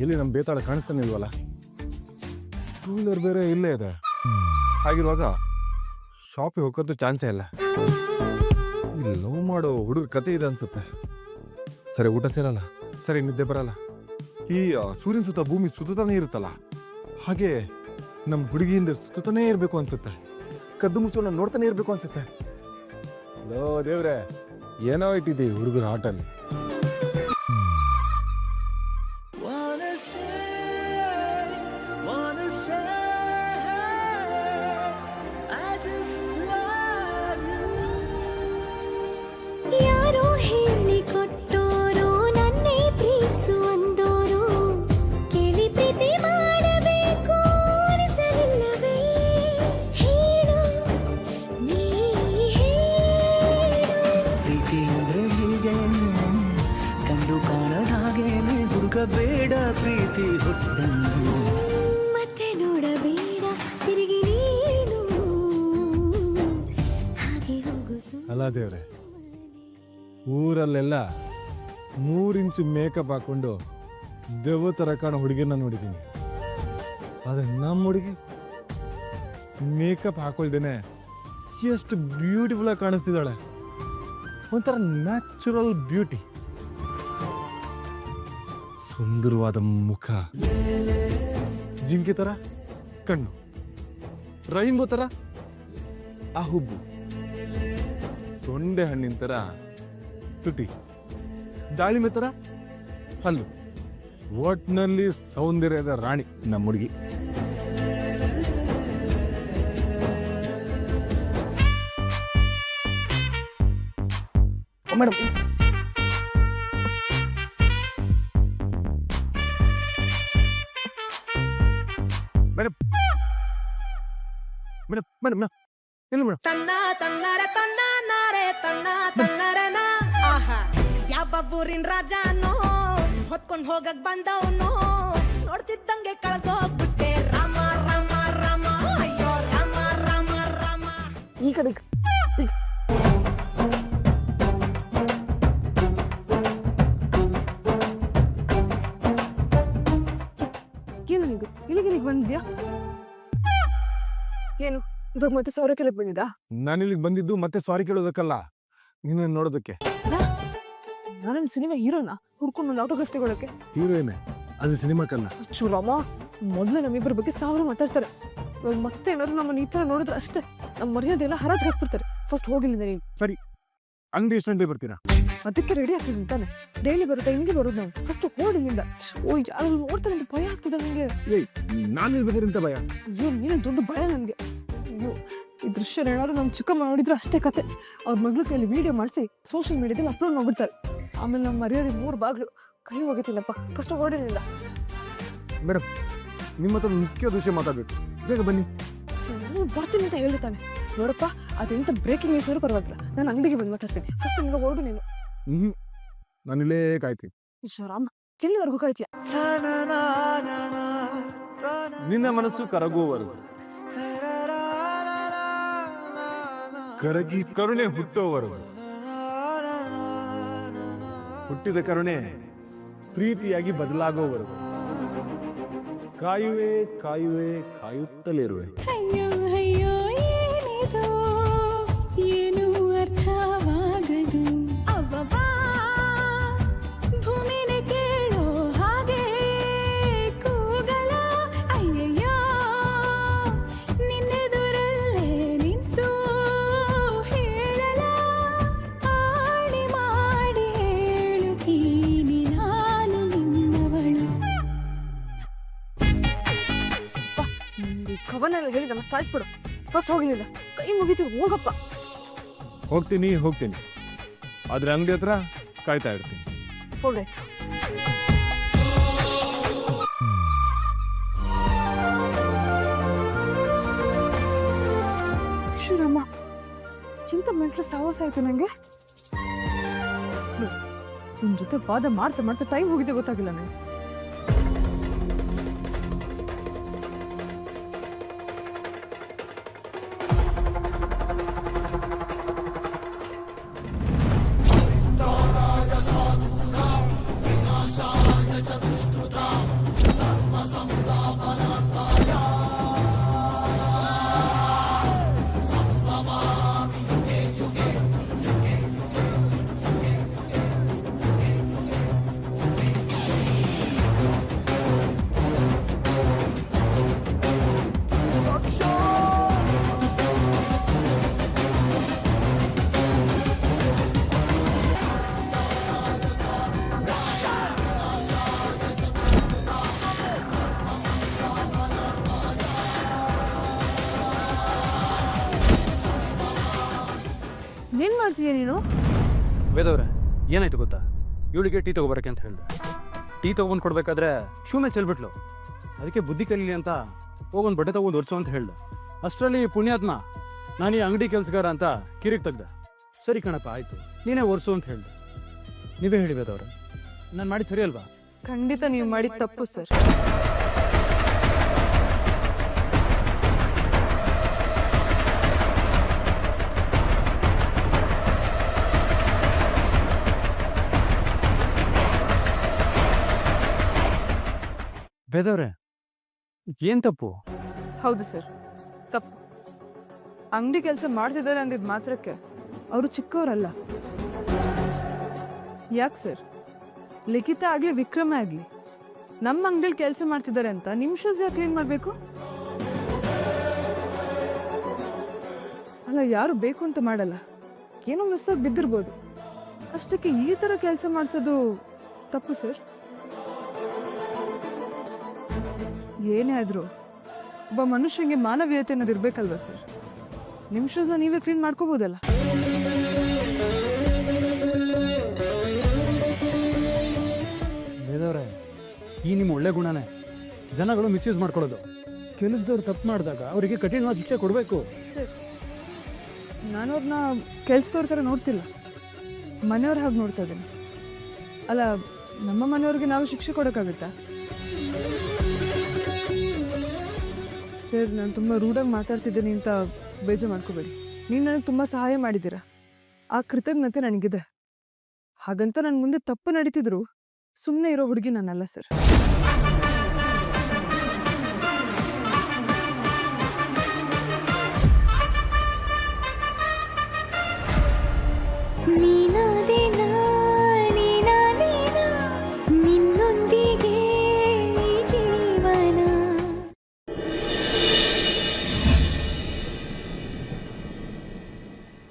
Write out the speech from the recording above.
ಇಲ್ಲಿ ನಮ್ಮ ಬೇತಾಳ ಕಾಣಿಸ್ತಾನೆ ಇಲ್ವಲ್ಲ? ಟೂ ವೀಲರ್ ಬೇರೆ ಇಲ್ಲೇ ಇದೆ. ಹಾಗಿರುವಾಗ ಶಾಪಿಗೆ ಹೋಗೋದು ಚಾನ್ಸೇ ಇಲ್ಲ. ಲವ್ ಮಾಡೋ ಹುಡುಗ ಕತೆ ಇದೆ ಅನ್ಸುತ್ತೆ. ಸರಿ, ಊಟ ಸೇರಲ್ಲ. ಸರಿ, ನಿದ್ದೆ ಬರಲ್ಲ. ಈ ಸೂರ್ಯನ ಸುತ್ತ ಭೂಮಿ ಸುತ್ತಾನೇ ಇರುತ್ತಲ್ಲ? ಹಾಗೆ ನಮ್ಮ ಹುಡುಗಿಯಿಂದ ಸುತ್ತಾನೇ ಇರಬೇಕು ಅನ್ಸುತ್ತೆ. ಕದ್ದು ಮುಚ್ಚೋಣ ನೋಡ್ತಾನೆ ಇರಬೇಕು ಅನ್ಸುತ್ತೆ. ಲೋ ದೇವ್ರೆ, ಏನೋ ಇಟ್ಟಿದ್ದೆ ಹುಡುಗರ ಆಟಲ್ಲಿ ಪ್ರೀತಿ ಹುಟ್ಟನ್ನು ಮತ್ತೆ ನೋಡಬೇಡ ತಿರುಗಿ ನೀನು. ಹಾಗೆ ಹೋಗು ಅಲ್ಲ ದೇವ್ರೆ ಊರಲ್ಲೆಲ್ಲ ಮೂರಿಂಚು ಮೇಕಪ್ ಹಾಕೊಂಡು ದೆವ್ವ ಥರ ಕಾಣೋ ಹುಡುಗಿನ ನೋಡಿದ್ದೀನಿ. ಆದರೆ ನಮ್ಮ ಹುಡುಗಿ ಮೇಕಪ್ ಹಾಕೊಳ್ದೇನೆ ಎಷ್ಟು ಬ್ಯೂಟಿಫುಲ್ ಆಗಿ ಕಾಣಿಸ್ತಿದ್ದಾಳೆ. ಒಂಥರ ನ್ಯಾಚುರಲ್ ಬ್ಯೂಟಿ ಸುಂದರವಾದ ಮುಖ. ಜಿಂಕೆ ತರ? ಕಣ್ಣು. ರೈನ್ಬೋ ತರ? ಆ ಹುಬ್ಬು. ತೊಂಡೆ ಹಣ್ಣಿನ ತರ. ತುಟಿ. ದಾಳಿಂಬೆ ತರ? ಹಲ್ಲು. ಒಟ್ನಲ್ಲಿ ಸೌಂದರ್ಯದ ರಾಣಿ ನಮ್ಮ ಹುಡುಗಿ. ಮೇಡಮ್. ಮೇಡಮ್ ಇಲ್ಲ ಮೇಡಮ್. ತನ್ನ ತನ್ನರ ತನ್ನ ನಾರೆ ತನ್ನ ತನ್ನರನ? ಆಹಾ ಯಾವ ಊರಿನ ರಾಜನೋ? ಹೊತ್ಕೊಂಡ್ ಹೋಗಕ್ ಬಂದವನು? ನೋಡ್ತಿದ್ದಂಗೆ ಕಳ್ದೋಗ್ಬಿಟ್ಟೆ. ರಾಮ ರಾಮ ರಾಮ. ಅಯ್ಯೋ ರಾಮ ರಾಮ ರಾಮ. ಈ ಕಡೆ ಏನು ನೀನು ಇಲ್ಲಿಗೆ ಇಲ್ಲಿಗೆ ಬಂದಿದ್ಯಾ? ಏನು? ಇವಾಗ ಮತ್ತೆ ಸಾರಿ ಕೇಳಕ್ ಬಂದಿದ್ದಾ? ನಾನು ಇಲ್ಲಿಗೆ ಬಂದಿದ್ದು ಮತ್ತೆ ಸಾರಿ ಕೇಳೋದಕ್ಕಲ್ಲ. ನಿನ್ನ ನೋಡೋದಕ್ಕೆ. ನಾನೇನು ಸಿನಿಮಾ ಹೀರೋನ? ಹುಡ್ಕೊಂಡು ಒಂದು ಆಟೋಗ್ರಾಫ್ ತಗೊಳಕ್ಕೆ. ಹೀರೋಯಿನ್. ಅದು ಸಿನಿಮಾಕ್ಕಲ್ಲ ಚುರಮ್ಮ ನಮ್ಮ ನಮ್ಮಿಬ್ಬರ ಬಗ್ಗೆ ಸಾವಿರ ಮಾತಾಡ್ತಾರೆ. ಇವಾಗ ಮತ್ತೆ ಏನಾದ್ರು ನಮ್ಮನ್ನ ಈ ಥರ ನೋಡಿದ್ರೆ ಅಷ್ಟೇ. ನಮ್ಮ ಮರ್ಯಾದೆ ಎಲ್ಲ ಹರಾಜ್ ಹಾಕ್ಬಿಡ್ತಾರೆ ಫಸ್ಟ್ ಹೋಗಿಲ್ಲಿಂದ ನೀನು. ಅಂಗಡಿ ಎಷ್ಟು ಗಂಟೆ ಬರ್ತೀರಾ? ಅದಕ್ಕೆ ರೆಡಿ ಆಗ್ತಿದ್ದೀನಿ ತಾನೆ. ಡೈಲಿ ಬರುತ್ತೆ ಹಿಂಗೆ ಬರೋದು ನಾವು? ಫಸ್ಟ್ ಹೋಗಿಲ್ಲಿಂದ. ಓ ಯಾರು ನೋಡ್ತಾರೆ ಅಂತ ಭಯ ಆಗ್ತದೆ ನನಗೆ ಏಯ್ ನಾನು ಇಲ್ಲಿ ಇಂಥ ಭಯ? ಏನ್ ನೀನೇ ದೊಡ್ಡ ಭಯ ನನಗೆ. ಅಯ್ಯೋ ಈ ದೃಶ್ಯ ಏನಾದ್ರು ನಮ್ಮ ಚಿಕ್ಕಮ್ಮ ನೋಡಿದ್ರು ಅಷ್ಟೇ ಕತೆ ಅವ್ರ ಮಗಳು ಕೈಯಲ್ಲಿ ವಿಡಿಯೋ ಮಾಡಿಸಿ ಸೋಷಿಯಲ್ ಮೀಡಿಯಾದಲ್ಲಿ ಅಪ್ಲೋಡ್ ಮಾಡ್ಬಿಡ್ತಾರೆ ಆಮೇಲೆ ನಮ್ಮ ಮರ್ಯಾದೆ ಮೂರು ಬಾಗ್ಲು ಕೈ ಹೋಗುತ್ತಿಲ್ಲಪ್ಪ ಫಸ್ಟ್ ಓಡಿಲಿಲ್ಲ ಮೇಡಮ್ ನಿಮ್ಮ ಹತ್ರ ಒಂದು ಮುಖ್ಯ ವಿಷಯ ಮಾತಾಡಬೇಕು ಬೇಗ ಬನ್ನಿ ನಾನು ಬರ್ತೀನಿ ಅಂತ ಹೇಳ್ತಾನೆ ನೋಡಪ್ಪ ಅದೆಂತ ಬ್ರೇಕಿಂಗ್ ನ್ಯೂಸ್ ಆದ್ರೂ ಪರವಾಗಿಲ್ಲ ನಾನು ಅಂಗಡಿಗೆ ಬಂದು ಮಾತಾಡ್ತೀನಿ ಫಸ್ಟ್ ನಿಮಗೆ ಓಡು ನೀನು ಹ್ಞೂ ನಾನು ಇಲ್ಲೇ ಕಾಯ್ತೀನಿ ರಾಮ ಎಲ್ಲಿವರೆಗೂ ಕಾಯ್ತೀಯ ನಿನ್ನ ಮನಸ್ಸು ಕರಗುವವರೆಗೂ ಕರಗಿ ಕರುಣೆ ಹುಟ್ಟೋವರೆಗೂ ಹುಟ್ಟಿದ ಕರುಣೆ ಪ್ರೀತಿಯಾಗಿ ಬದಲಾಗೋವರೆಗೂ ಕಾಯುವೆ ಕಾಯುವೆ ಕಾಯುತ್ತಲಿರುವೆ ಕವನೆಲ್ಲ ಹೇಳಿ ನಮ್ಮ ಸಾಯಿಸ್ಬಿಡು. ಫಸ್ಟ್ ಹೋಗಿನಿಲ್ಲ ಕೈ ಮುಗಿತು ಹೋಗಪ್ಪ. ಹೋಗ್ತೀನಿ ಹೋಗ್ತೀನಿ. ಆದ್ರೆ ಅಂಗಡಿ ಹತ್ರ ಕಾಯ್ತಾ ಇರ್ತೀನಿ. ಹೋಗಾಯ್ತು ಪರಶುರಾಮ ಚಿಂತ ಮೆಂಟ್ಲು ಸಾವಾಸ ಆಯ್ತು ನಂಗೆ. ಇವನ್ ಜೊತೆ ವಾದ ಮಾಡ್ತಾ ಮಾಡ್ತಾ ಟೈಮ್ ಹೋಗಿದೆ ಗೊತ್ತಾಗಿಲ್ಲ ನಂಗೆ. ಏನ್ ಮಾಡ್ತೀಯ ನೀನು? ವೇದವ್ರೆ ಏನಾಯ್ತು ಗೊತ್ತಾ? ಇವಳಿಗೆ ಟೀ ತಗೋಬರಕ್ಕೆ ಅಂತ ಹೇಳ್ದೆ. ಟೀ ತೊಗೊಂಡು ಕೊಡ್ಬೇಕಾದ್ರೆ ಶೂ ಮೇಲೆ ಚೆಲ್ಬಿಟ್ಲು. ಅದಕ್ಕೆ ಬುದ್ಧಿ ಕಲೀಲಿ ಅಂತ ಹೋಗೊಂದು ಬಟ್ಟೆ ತಗೊಂಡು ಒರ್ಸು ಅಂತ ಹೇಳ್ದೆ. ಅಷ್ಟರಲ್ಲಿ ಪುಣ್ಯಾತ್ಮ ನಾನು ಈ ಅಂಗಡಿ ಕೆಲಸಗಾರ ಅಂತ ಕಿರಿಕ್ ತೆಗ್ದೆ. ಸರಿ ಕಣಪ್ಪ ಆಯ್ತು. ನೀನೇ ಒರೆಸು ಅಂತ ಹೇಳ್ದೆ. ನೀವೇ ಹೇಳಿ ವೇದವ್ರೆ. ನಾನು ಮಾಡಿದ್ದು ಸರಿ ಅಲ್ವಾ? ಖಂಡಿತ ನೀವು ಮಾಡಿದ ತಪ್ಪು ಸರ್. ವೇದವ್ರೆ ಏನು ತಪ್ಪು? ಹೌದು ಸರ್, ತಪ್ಪು. ಅಂಗಡಿ ಕೆಲಸ ಮಾಡ್ತಿದ್ದಾರೆ ಅಂದಿದ್ ಮಾತ್ರಕ್ಕೆ ಅವರು ಚಿಕ್ಕವರಲ್ಲ. ಯಾಕೆ ಸರ್? ಲಿಖಿತ ಆಗಲಿ ವಿಕ್ರಮ ಆಗಲಿ ನಮ್ಮ ಅಂಗಡಿಲಿ ಕೆಲಸ ಮಾಡ್ತಿದ್ದಾರೆ ಅಂತ ನಿಮ್ ಶೂಸ್ ಯಾಕೆ ಕ್ಲೀನ್ ಮಾಡಬೇಕು? ಅಲ್ಲ, ಯಾರು ಬೇಕು ಅಂತ ಮಾಡಲ್ಲ. ಏನೋ ಮಿಸ್ ಆಗಿ ಬಿದ್ದಿರ್ಬೋದು. ಅಷ್ಟಕ್ಕೆ ಈ ಥರ ಕೆಲಸ ಮಾಡಿಸೋದು ತಪ್ಪು ಸರ್? ಏನೇ ಆದರೂ ಒಬ್ಬ ಮನುಷ್ಯಂಗೆ ಮಾನವೀಯತೆ ಅನ್ನೋದು ಇರಬೇಕಲ್ವ ಸರ್? ನಿಮ್ಮ ಶೂಸ್ನ ನೀವೇ ಕ್ಲೀನ್ ಮಾಡ್ಕೋಬೋದಲ್ಲ? ವೇದವ್ರೆ ಈ ನಿಮ್ಮ ಒಳ್ಳೆ ಗುಣನೇ. ಜನಗಳು ಮಿಸ್ಯೂಸ್ ಮಾಡ್ಕೊಳ್ಳೋದು. ಕೆಲಸದವ್ರು ತಪ್ಪು ಮಾಡಿದಾಗ ಅವರಿಗೆ ಕಠಿಣವಾದ ಶಿಕ್ಷೆ ಕೊಡಬೇಕು. ಸರ್ ನಾನು ಅವ್ರನ್ನ ಕೆಲಸದವ್ರ ಥರ ನೋಡ್ತಿಲ್ಲ. ಮನೆಯವ್ರ ಹಾಗೆ ನೋಡ್ತಾ ಇದ್ದೀನಿ. ಅಲ್ಲ ನಮ್ಮ ಮನೆಯವ್ರಿಗೆ ನಾವು ಶಿಕ್ಷೆ ಕೊಡೋಕ್ಕಾಗುತ್ತಾ? ಸರ್ ನಾನು ತುಂಬ ರೂಢಾಗಿ ಮಾತಾಡ್ತಿದ್ದೀನಿ ಅಂತ ಬೇಜಾರು ಮಾಡ್ಕೋಬೇಡಿ. ನೀನು ನನಗೆ ತುಂಬ ಸಹಾಯ ಮಾಡಿದ್ದೀರಾ? ಆ ಕೃತಜ್ಞತೆ ನನಗಿದೆ. ಹಾಗಂತ ನನ್ನ ಮುಂದೆ ತಪ್ಪು ನಡೀತಿದ್ರು ಸುಮ್ಮನೆ ಇರೋ ಹುಡುಗಿ ನಾನಲ್ಲ ಸರ್.